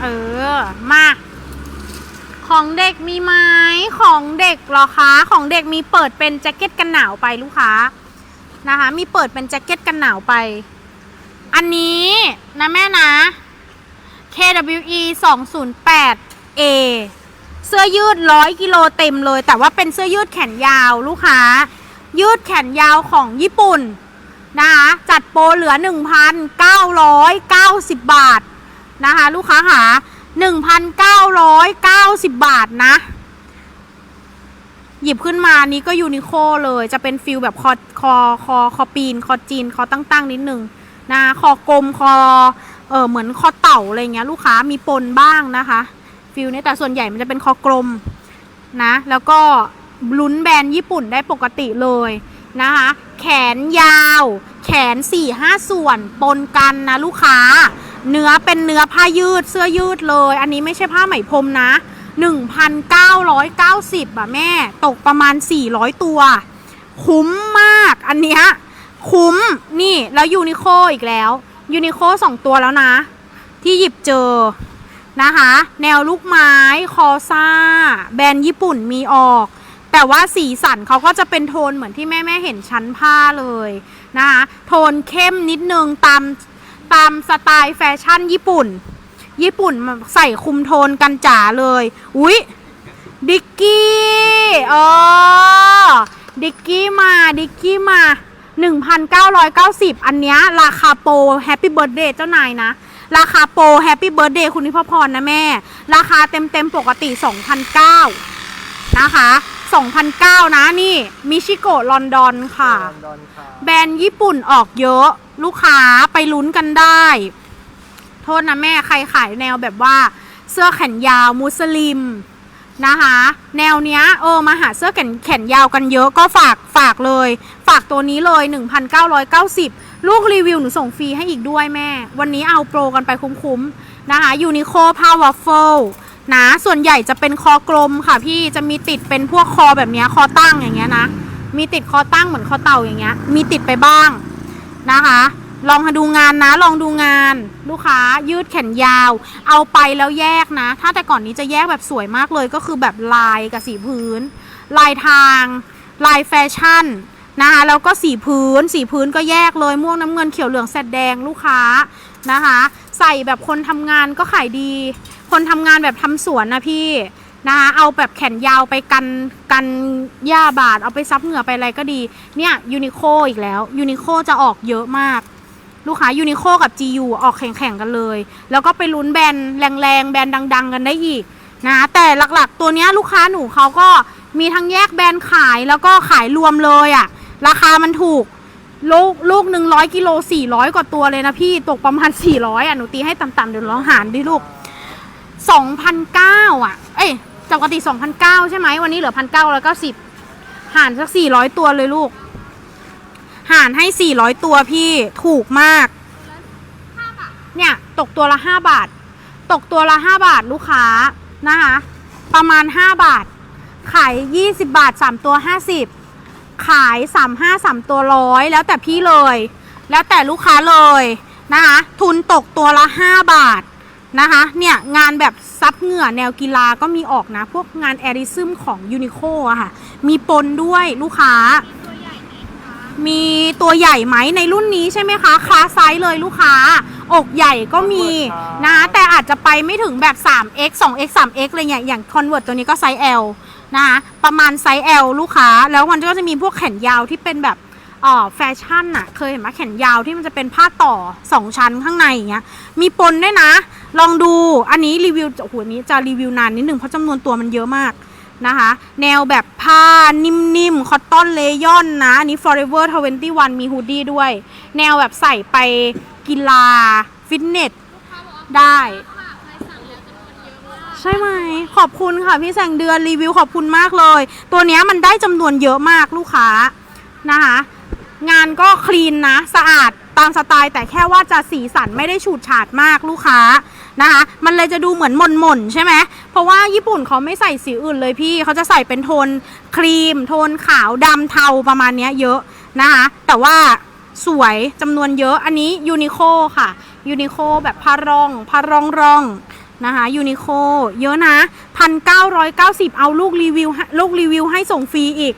เออ มา ของเด็กมีไหมของเด็กเหรอคะ ของเด็กมีเปิดเป็นแจ็คเก็ตกันหนาวไปลูกค้านะคะ มีเปิดเป็นแจ็คเก็ตกันหนาวไป อันนี้นะแม่นะ KWE 208A เสื้อยืดร้อยกิโลเต็มเลย แต่ว่าเป็นเสื้อยืดแขนยาวลูกค้า ยืดแขนยาวของญี่ปุ่นนะคะจัดโปรเหลือ 1,990 บาท นะคะ ลูกค้าค่ะ1,990 บาทนะ หยิบขึ้นมานี้ก็ยูนิโคเลยจะเป็นฟิลแบบคอคอคอคอปีน คอจีน คอตั้งๆ นิดนึงนะคอกลมคอเออเหมือนคอเต่าอะไรเงี้ยลูกค้ามีปนบ้างนะคะฟิลนี้แต่ส่วนใหญ่มันจะเป็นคอกลมนะ แล้วก็ลุ้นแบรนด์ญี่ปุ่นได้ปกติเลยนะคะ แขนยาว แขน4ี่ห้าส่วนปนกันนะลูกค้า เนื้อเป็นเนื้อผ้ายืดเสื้อยืดเลย อันนี้ไม่ใช่ผ้าไหมพรมนะ 1,990 อะแม่ ตกประมาณ 400 ตัว คุ้มมาก อันเนี้ยคุ้ม นี่ แล้วยูนิโคอีกแล้วยูนิโคสองตัวแล้วนะ ที่หยิบเจอนะคะ แนวลูกไม้คอซ่า แบรนด์ญี่ปุ่นมีออก แต่ว่าสีสันเขาก็จะเป็นโทนเหมือนที่แม่แม่เห็นชั้นผ้าเลยนะคะ โทนเข้มนิดนึงตาม ตามสไตล์แฟชั่นญี่ปุ่น ญี่ปุ่นใส่คุมโทนกันจ๋าเลย อุ๊ย ดิกกี้เออดิกกี้มา ดิกกี้มา 1,990 อันเนี้ยราคาโปรแฮปปี้เบิร์ดเดย์เจ้านายนะ ราคาโปรแฮปปี้เบิร์ดเดย์คุณนิพพรนะแม่ ราคาเต็มเต็มๆปกติ 2,009นะคะ 2,009 นะนี่มิชิโกะลอนดอนค่ะ ลอนดอนค่ะแบรนด์ญี่ปุ่นออกเยอะ ลูกค้าไปลุ้นกันได้ โทษนะแม่ใครขายแนวแบบว่า เสื้อแขนยาวมุสลิมนะคะ แนวเนี้ยเออมาหาเสื้อแขนแขนยาวกันเยอะก็ฝากฝากเลย ฝากตัวนี้เลย 1,990 ลูกรีวิวหนูส่งฟรีให้อีกด้วยแม่ วันนี้เอาโปรกันไปคุ้มๆนะคะยูนิโคพาวเฟิล นะ ส่วนใหญ่จะเป็นคอกลมค่ะ พี่จะมีติดเป็นพวกคอแบบนี้คอตั้งอย่างเงี้ยนะ มีติดคอตั้งเหมือนคอเต่าอย่างเงี้ย มีติดไปบ้างนะคะ ลองดูงานนะ ลองดูงาน ลูกค้ายืดแขนยาว เอาไปแล้วแยกนะ ถ้าแต่ก่อนนี้จะแยกแบบสวยมากเลย ก็คือแบบลายกับสีพื้น ลายทาง ลายแฟชั่นนะคะแล้วก็สีพื้น สีพื้นก็แยกเลยม่วงน้ำเงินเขียวเหลืองแสดแดงลูกค้านะคะ ใส่แบบคนทำงานก็ขายดี คนทำงานแบบทำสวนนะพี่นะคะเอาแบบแขนยาวไปกันกันหญ้าบาดเอาไปซับเหงื่อไปอะไรก็ดีเนี่ยยูนิโคอีกแล้วยูนิโคจะออกเยอะมาก ลูกค้ายูนิโคกับ GU ออกแข่งๆกันเลย แล้วก็ไปลุ้นแบรนด์แรงๆ แบรนด์ดัง ๆ กันได้อีกนะแต่หลักๆ ตัวนี้ลูกค้าหนูเขาก็มีทั้งแยกแบรนด์ขายแล้วก็ขายรวมเลยอะ่ะ ราคามันถูก ลูกลูกหนึ่งร้อยกิโลสี่ร้อยกว่าตัวเลยนะพี่ตกประมาณสี่ร้อยอะหนูตีให้ต่ำๆเดี๋ยวลองหารดิลูก สองพันเก้าอะ เอ้ยปกติสองพันเก้าใช่ไหมวันนี้เหลือพันเก้าร้อยเก้าสิบหารสักสี่ร้อยตัวเลยลูก หารให้สี่ร้อยตัวพี่ถูกมาก เนี่ย ตกตัวละห้าบาท ตกตัวละห้าบาทลูกค้านะคะ ประมาณห้าบาท ขายยี่สิบบาทสามตัวห้าสิบขายสามห้าสามตัวร้อยแล้วแต่พี่เลย แล้วแต่ลูกค้าเลยนะคะ ทุนตกตัวละห้าบาท นะคะ เนี่ย งานแบบซับเหงื่อแนวกีฬาก็มีออกนะ พวกงานแอริซึมของยูนิโคอะค่ะ มีปนด้วยลูกค้า มีตัวใหญ่ไหมในรุ่นนี้ใช่ไหมคะคลาสไซส์เลยลูกค้า อกใหญ่ก็มีนะ แต่อาจจะไปไม่ถึงแบบ 3x 2x 3x อะไรเงี้ยอย่าง Convert ตัวนี้ก็ไซส์ L นะคะประมาณไซส์ L ลูกค้า แล้วมันก็จะมีพวกแขนยาวที่เป็นแบบอ๋อแฟชั่นอะเคยเห็นไหมแขนยาวที่มันจะเป็นผ้าต่อ 2 ชั้นข้างในอย่างเงี้ยมีปนด้วยนะ ลองดูอันนี้รีวิวโอ้โหอันนี้จะรีวิวนานนิดนึงเพราะจำนวนตัวมันเยอะมากนะคะ แนวแบบผ้านิ่มๆ คอตตอนเลยอนนะอันนี้ forever 21 มีฮูดดี้ด้วย แนวแบบใส่ไปกีฬา ฟิตเนสได้ ใช่ไหม ขอบคุณค่ะพี่แสงเดือนรีวิวขอบคุณมากเลย ตัวนี้มันได้จำนวนเยอะมากลูกค้านะคะ งานก็คลีนนะ สะอาด ตามสไตล์แต่แค่ว่าจะสีสันไม่ได้ฉูดฉาดมากลูกค้านะคะ มันเลยจะดูเหมือนหม่นๆใช่ไหมเพราะว่าญี่ปุ่นเขาไม่ใส่สีอื่นเลยพี่เขาจะใส่เป็นโทนครีม โทนขาวดำเทาประมาณนี้เยอะนะคะ แต่ว่าสวยจำนวนเยอะอันนี้ยูนิโคค่ะยูนิโคแบบผ้าร่องผ้าร่องร่องนะคะยูนิโคเยอะนะพันเก้าร้อยเก้าสิบเอาลูกรีวิวลูกรีวิวให้ส่งฟรีอีก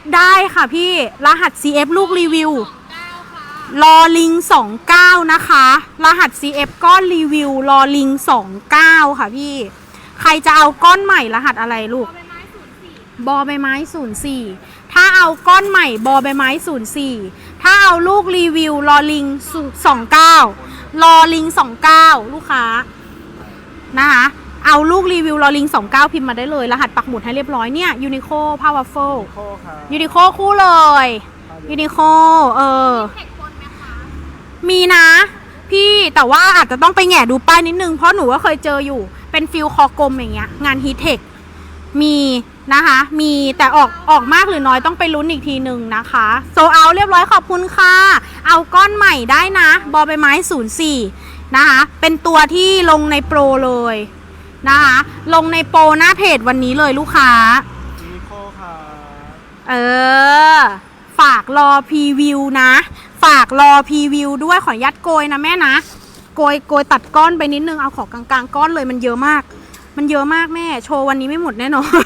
F ได้ค่ะพี่ รหัส CF ลูกรีวิว รอลิง29 นะคะ รหัส CF ก้อนรีวิวรอลิง29 ค่ะพี่ ใครจะเอาก้อนใหม่รหัสอะไรลูก บอใบไม้ 04 ถ้าเอาก้อนใหม่บอใบไม้ 04 ถ้าเอาลูกรีวิวรอลิง29รอลิง29 ลูกค้า นะคะเอาลูกรีวิวรอลิง 29 พิมพ์มาได้เลย รหัสปักหมุดให้เรียบร้อยเนี่ยยูนิโคพาวเวอร์ฟโคครับยูนิโคคู่เลยยูนิโคเออ มีนะ พี่แต่ว่าอาจจะต้องไปแหง่ดูป้ายนิดนึง เพราะหนูก็เคยเจออยู่ เป็นฟิลคอกลมอย่างเงี้ย งานฮีเทค มีนะคะ มีแต่ออกออกมากหรือน้อยต้องไปลุ้นอีกทีหนึ่งนะคะ โซเอาเรียบร้อยขอบคุณค่ะ เอาก้อนใหม่ได้นะ บอใบไม้ 04 นะคะ เป็นตัวที่ลงในโปรเลยนะคะ ลงในโปรหน้าเพจวันนี้เลยลูกค้ายูนิโคครับเออ ฝากรอพรีวิวนะ ฝากรอพรีวิวด้วยขออนุญาตโกยนะแม่นะ โกยโกยตัดก้อนไปนิดนึงเอาของกลางๆก้อนเลยมันเยอะมาก มันเยอะมากแม่ โชว์วันนี้ไม่หมดแน่นอน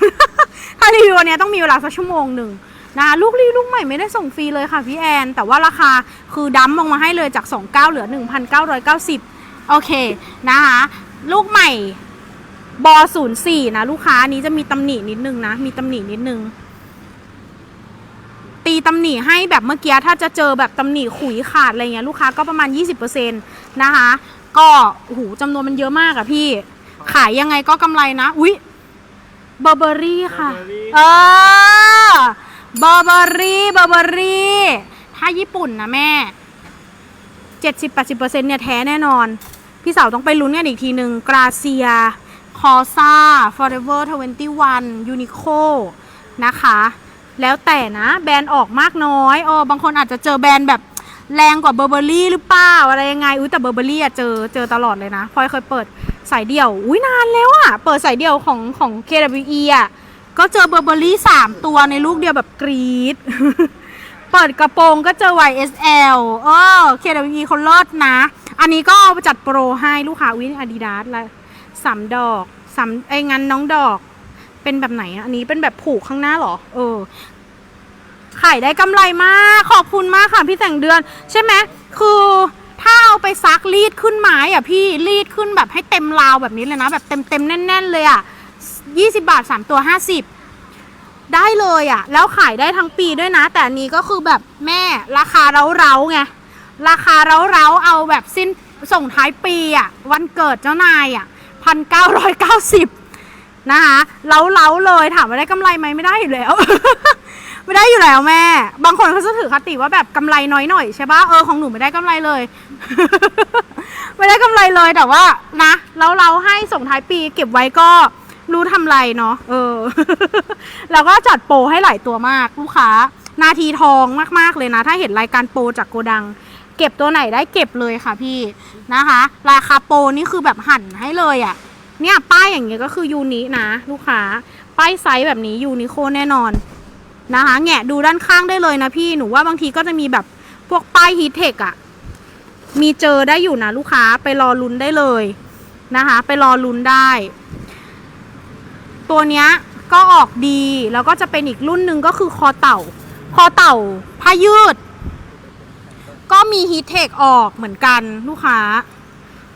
ถ้ารีวิววันนี้ต้องมีเวลาสักชั่วโมงหนึ่งนะคะลูกรีลูกใหม่ไม่ได้ส่งฟรีเลยค่ะพี่แอน แต่ว่าราคาคือดั้มลงมาให้เลยจาก 29 เหลือ 1,990 โอเคนะคะลูกใหม่บอ04นะลูกค้านนี้จะมีตำหนินิดนึงนะ มีตำหนินิดนึง ตีตำหนิให้แบบเมื่อกี้ถ้าจะเจอแบบตำหนิขุยขาดอะไรเงี้ยลูกค้าก็ประมาณ 20%นะคะ ก็โอ้โหจำนวนมันเยอะมากอะพี่ ขายยังไงก็กำไรนะ อุ๊ยเบอร์เบอรี่ค่ะเออเบอร์เบอรี่เบอร์เบอรี่ ถ้าญี่ปุ่นนะแม่ 70-80%เนี่ยแท้แน่นอน พี่สาวต้องไปลุ้นกันอีกทีหนึ่งกราเซียคอซ่า Forever 21 Uniqlo นะคะ แล้วแต่นะแบรนด์ออกมากน้อยเออบางคนอาจจะเจอแบรนด์แบบแรงกว่าเบอร์เบอรี่หรือเปล่าอะไรยังไงอุ้ยแต่เบอร์เบอรี่อะเจอเจอตลอดเลยนะพลอยเคยเปิดสายเดี่ยว อุ้ยนานแล้วอะเปิดสายเดี่ยวของของ KWE อะก็เจอเบอร์เบอรี่สามตัวในลูกเดียวแบบกรี๊ดเปิดกระโปรงก็เจอ YSL เออ KWE เขาเลิศนะ อันนี้ก็เอาจัดโปรให้ลูกค้าวินอาดิดาสละสามดอกสามไอ้งั้นน้องดอกเป็นแบบไหนอะอันนี้เป็นแบบผูกข้างหน้าเหรอ เออ ขายได้กำไรมาก ขอบคุณมากค่ะพี่แต่งเดือน ใช่ไหมคือถ้าเอาไปซักรีดขึ้นไม้อะพี่รีดขึ้นแบบให้เต็มราวแบบนี้เลยนะ แบบเต็มเต็มแน่น ๆ เลยอะยี่สิบาทสามตัวห้าสิบได้เลยอะ แล้วขายได้ทั้งปีด้วยนะ แต่อันนี้ก็คือแบบแม่ราคาเร้าๆไงราคาเร้าๆเอาแบบสิ้นส่งท้ายปีอะวันเกิดเจ้านายอะพันเก้าร้อยเก้าสิบนะคะเล้าๆเลยถามว่าได้กำไรไหมไม่ได้อยู่แล้ว ไม่ได้อยู่แล้วแม่ บางคนเขาจะถือคติว่าแบบกำไรน้อยหน่อยใช่ปะเออของหนูไม่ได้กำไรเลย ไม่ได้กำไรเลยแต่ว่านะแล้วเราให้ส่งท้ายปีเก็บไว้ก็รู้ทำไรเนาะเออ แล้วก็จัดโปรให้หลายตัวมากลูกค้า นาทีทองมากๆเลยนะ ถ้าเห็นรายการโปรจากโกดัง เก็บตัวไหนได้เก็บเลยค่ะพี่นะคะ ราคาโปรนี่คือแบบหั่นให้เลยอะ่ะ เนี่ยป้ายอย่างเงี้ยก็คือยูนินะ ลูกค้า ป้ายไซส์แบบนี้ยูนิโคแน่นอน นะคะแงะดูด้านข้างได้เลยนะพี่หนูว่าบางทีก็จะมีแบบพวกป้ายฮีทเทคอะมีเจอได้อยู่นะลูกค้าไปรอลุ้นได้เลยนะคะ ไปรอลุ้นได้ ตัวเนี้ยก็ออกดีแล้วก็จะเป็นอีกรุ่นหนึ่งก็คือคอเต่า คอเต่าผ้ายืด ก็มีฮีทเทคออกเหมือนกันลูกค้า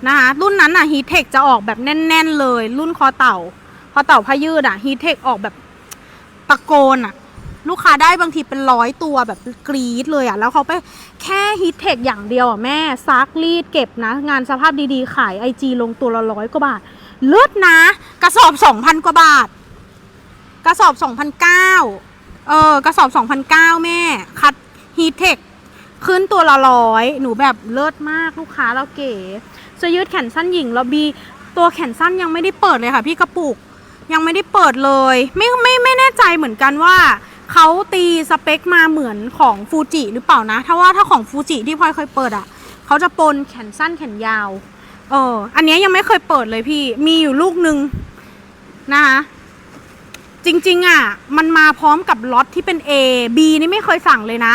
นะคะรุ่นนั้นอะฮีทเทคจะออกแบบแน่น ๆ เลย รุ่นคอเต่า คอเต่าผ้ายืดอะฮีทเทคออกแบบตะโกนอะ ลูกค้าได้บางทีเป็นร้อยตัวแบบกรี๊ดเลยอะแล้วเขาไปแค่ฮีทเทคอย่างเดียวอะแม่ซักรีดเก็บนะ งานสภาพดีๆ ขายไอจีลงตัวละร้อยกว่าบาทเลิศนะ กระสอบสองพันกว่าบาท กระสอบสองพันเก้าเออกระสอบสองพันเก้าแม่ คัดฮีทเทคขึ้นตัวละร้อย หนูแบบเลิศมากลูกค้าเราเก๋เสื้อยืดแขนสั้นหญิงเราบี ตัวแขนสั้นยังไม่ได้เปิดเลยค่ะพี่กระปุก ยังไม่ได้เปิดเลย ไม่ไม่ไม่แน่ใจเหมือนกันว่า เขาตีสเปคมาเหมือนของฟูจิหรือเปล่านะ ถ้าว่าถ้าของฟูจิที่พลอยเคยเปิดอะเขาจะปนแขนสั้นแขนยาว เออ อันนี้ยังไม่เคยเปิดเลยพี่ มีอยู่ลูกหนึ่งนะคะจริงๆอะ มันมาพร้อมกับล็อตที่เป็น A B นี่ไม่เคยสั่งเลยนะ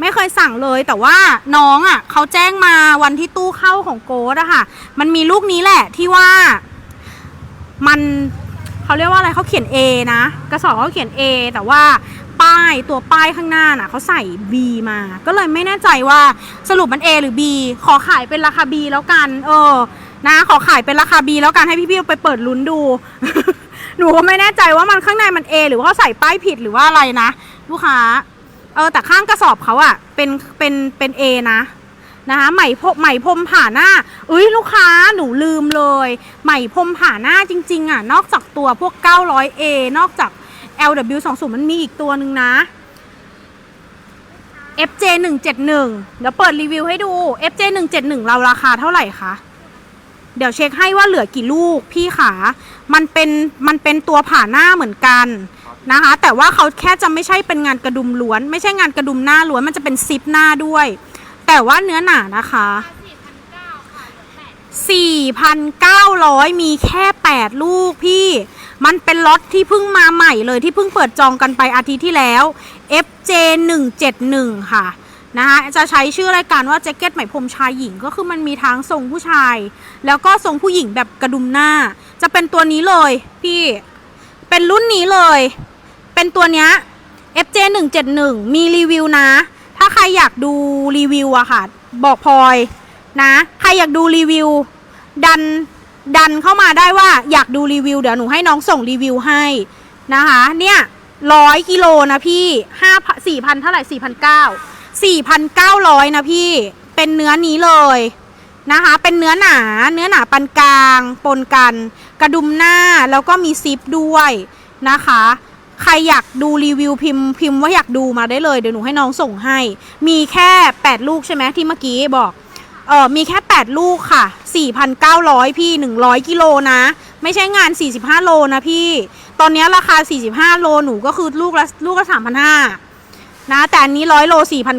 ไม่เคยสั่งเลย แต่ว่าน้องอะเขาแจ้งมาวันที่ตู้เข้าของโกดอะค่ะ มันมีลูกนี้แหละที่ว่ามันเขาเรียกว่าอะไรเขาเขียน A นะ กระสอบเขาเขียน A แต่ว่า ป้ายตัวป้ายข้างหน้าน่ะเขาใส่ B มา ก็เลยไม่แน่ใจว่าสรุปมัน A หรือ B ขอขายเป็นราคา B แล้วกัน เออ นะ ขอขายเป็นราคา B แล้วกันให้พี่ๆไปเปิดลุ้นดู หนูก็ไม่แน่ใจว่ามันข้างในมัน A หรือว่าเขาใส่ป้ายผิดหรือว่าอะไรนะ ลูกค้า เออ แต่ข้างกระสอบเขาอะเป็นเป็นเป็น A นะนะคะไหมพรมไหมพรมผ่าหน้าเอ้ยลูกค้าหนูลืมเลย ไหมพรมผ่าหน้าจริง ๆ อะ นอกจากตัวพวก 900A นอกจาก LW20 มันมีอีกตัวหนึ่งนะ FJ 171 เดี๋ยวเปิดรีวิวให้ดู FJ 171 เราราคาเท่าไหร่คะ เดี๋ยวเช็คให้ว่าเหลือกี่ลูกพี่ขา มันเป็นมันเป็นตัวผ่าหน้าเหมือนกันนะคะ แต่ว่าเขาแค่จะไม่ใช่เป็นงานกระดุมล้วน ไม่ใช่งานกระดุมหน้าล้วน มันจะเป็นซิปหน้าด้วย แต่ว่าเนื้อหนานะคะ4,900 มีแค่ 8 ลูกพี่ มันเป็นล็อตที่เพิ่งมาใหม่เลยที่เพิ่งเปิดจองกันไปอาทิตย์ที่แล้ว FJ 171ค่ะนะคะจะใช้ชื่อรายการว่าแจ็คเก็ตไหมพรมชายหญิงก็คือมันมีทั้งทรงผู้ชาย แล้วก็ทรงผู้หญิงแบบกระดุมหน้า จะเป็นตัวนี้เลยพี่เป็นรุ่นนี้เลย เป็นตัวเนี้ย FJ 171มีรีวิวนะ ถ้าใครอยากดูรีวิวอะค่ะ บอกพลอยนะ ใครอยากดูรีวิว ดัน ดันเข้ามาได้ว่าอยากดูรีวิว เดี๋ยวหนูให้น้องส่งรีวิวให้นะคะ เนี่ยร้อยกิโลนะพี่ห้าสี่พันเท่าไหร่สี่พันเก้าสี่พันเก้าร้อยนะพี่เป็นเนื้อนี้เลยนะคะ เป็นเนื้อหนาเนื้อหนาปานกลาง ปนกัน กระดุมหน้าแล้วก็มีซิปด้วยนะคะ ใครอยากดูรีวิวพิมพ์พิมพ์ว่าอยากดูมาได้เลยเดี๋ยวหนูให้น้องส่งให้ มีแค่ 8 ลูกใช่ไหมที่เมื่อกี้บอก เออมีแค่ 8 ลูกค่ะ 4,900 พี่ 100 กิโลนะ ไม่ใช่งาน 45 โลนะพี่ ตอนนี้ราคา 45 โลหนูก็คือลูกละลูกละ3,500นะแต่อันนี้ 100 โล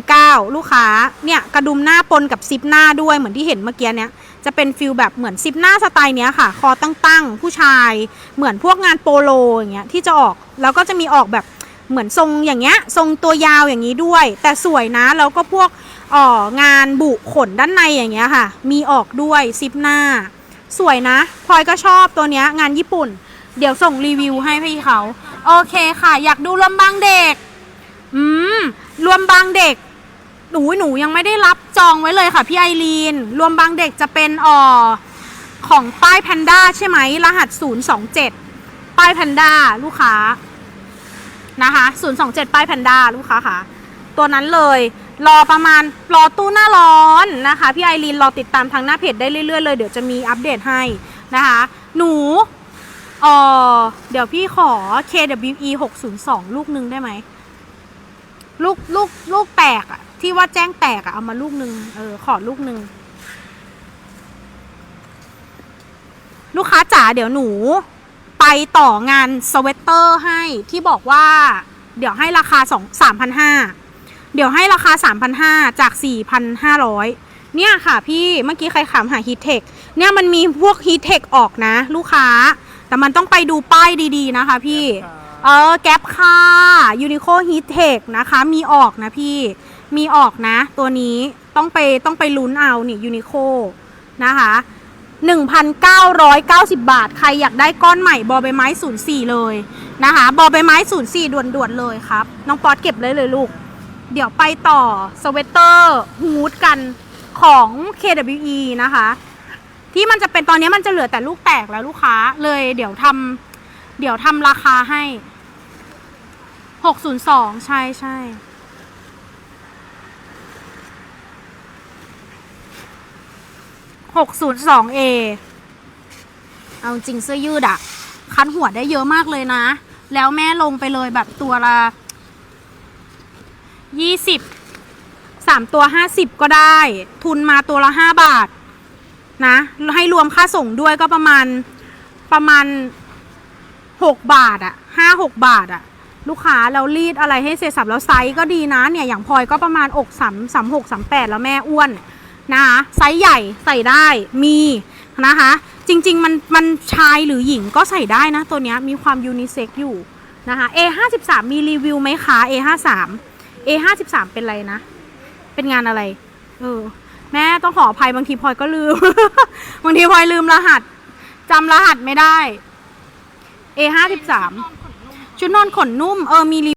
4,900 ลูกค้า เนี่ย กระดุมหน้าปนกับซิปหน้าด้วยเหมือนที่เห็นเมื่อกี้เนี้ยจะเป็นฟิลแบบเหมือนซิปหน้าสไตล์เนี้ยค่ะ คอตั้งๆ ผู้ชายเหมือนพวกงานโปโลอย่างเงี้ยที่จะออกแล้วก็จะมีออกแบบเหมือนทรงอย่างเงี้ยทรงตัวยาวอย่างนี้ด้วย แต่สวยนะแล้วก็พวก อ๋องานบุขนด้านในอย่างเงี้ยค่ะ มีออกด้วยซิปหน้า สวยนะพลอยก็ชอบตัวเนี้ยงานญี่ปุ่น เดี๋ยวส่งรีวิวให้พี่เขาโอเคค่ะ อยากดูรวมบางเด็ก อืมรวมบางเด็ก หนูหนูยังไม่ได้รับจองไว้เลยค่ะพี่ไอรีน รวมบางเด็กจะเป็นอ่อของป้ายแพนด้าใช่ไหมรหัส 027 ป้ายแพนด้าลูกค้านะคะ027 ป้ายแพนด้าลูกค้าค่ะ ตัวนั้นเลย รอประมาณรอตู้หน้าร้อนนะคะ พี่ไอรีนรอติดตามทางหน้าเพจได้เรื่อยๆเลยเดี๋ยวจะมีอัปเดตให้นะคะ หนูเออเดี๋ยวพี่ขอ KWE 602 ลูกหนึ่งได้ไหม ลูกลูกลูกแตกอะที่ว่าแจ้งแตกอะเอามาลูกหนึ่งเออขอลูกหนึ่งลูกค้าจ๋าเดี๋ยวหนู ไปต่องานสเวตเตอร์ให้ที่บอกว่า เดี๋ยวให้ราคาสองสามพันห้า เดี๋ยวให้ราคาสามพันห้าจากสี่พันห้าร้อยเนี่ยค่ะพี่เมื่อกี้ใครถามหาฮีทเทคเนี่ยมันมีพวกฮีทเทคออกนะ ลูกค้า แต่มันต้องไปดูป้ายดีๆนะคะพี่ เออแก๊ปค่ะยูนิโคฮีทเทคนะคะ มีออกนะพี่มีออกนะ ตัวนี้ต้องไปต้องไปลุ้นเอานี่ยูนิโคนะคะ1,990 บาท ใครอยากได้ก้อนใหม่บอใบไม้ 04 เลยนะคะ บอใบไม้ 04 ด่วนๆเลยครับ น้องป๊อตเก็บเลยเลยลูก เดี๋ยวไปต่อสเวตเตอร์ฮูดกันของ KWE นะคะ ที่มันจะเป็นตอนนี้มันจะเหลือแต่ลูกแตกแล้วลูกค้าเลยเดี๋ยวทำเดี๋ยวทำราคาให้ 602 ใช่ใช่ 602A เอาจริงเสื้อยืดอะคันหัวได้เยอะมากเลยนะ แล้วแม่ลงไปเลยแบบตัวละ ยี่สิบสามตัวห้าสิบก็ได้ ทุนมาตัวละห้าบาท นะ ให้รวมค่าส่งด้วยก็ประมาณประมาณหกบาทอะห้าหกบาทอะลูกค้าแล้วรีดอะไรให้เสร็จสับแล้วไซส์ก็ดีนะเนี่ยอย่างพลอยก็ประมาณอกสามสามหกสามแปดแล้วแม่อ้วนนะคะไซส์ใหญ่ใส่ได้มีนะคะ จริง ๆ มันมันชายหรือหญิงก็ใส่ได้นะ ตัวเนี้ยมีความยูนิเซ็กอยู่นะคะ A 5 3 มีรีวิวไหมคะ A 5 3 A 5 3เป็นอะไรนะ เป็นงานอะไร เออ แม่ต้องขออภัยบางทีพลอยก็ลืม บางทีพลอยลืมรหัสจำรหัสไม่ได้ A ห้าสิบสามชุดนอนขนนุ่ม เออมีรี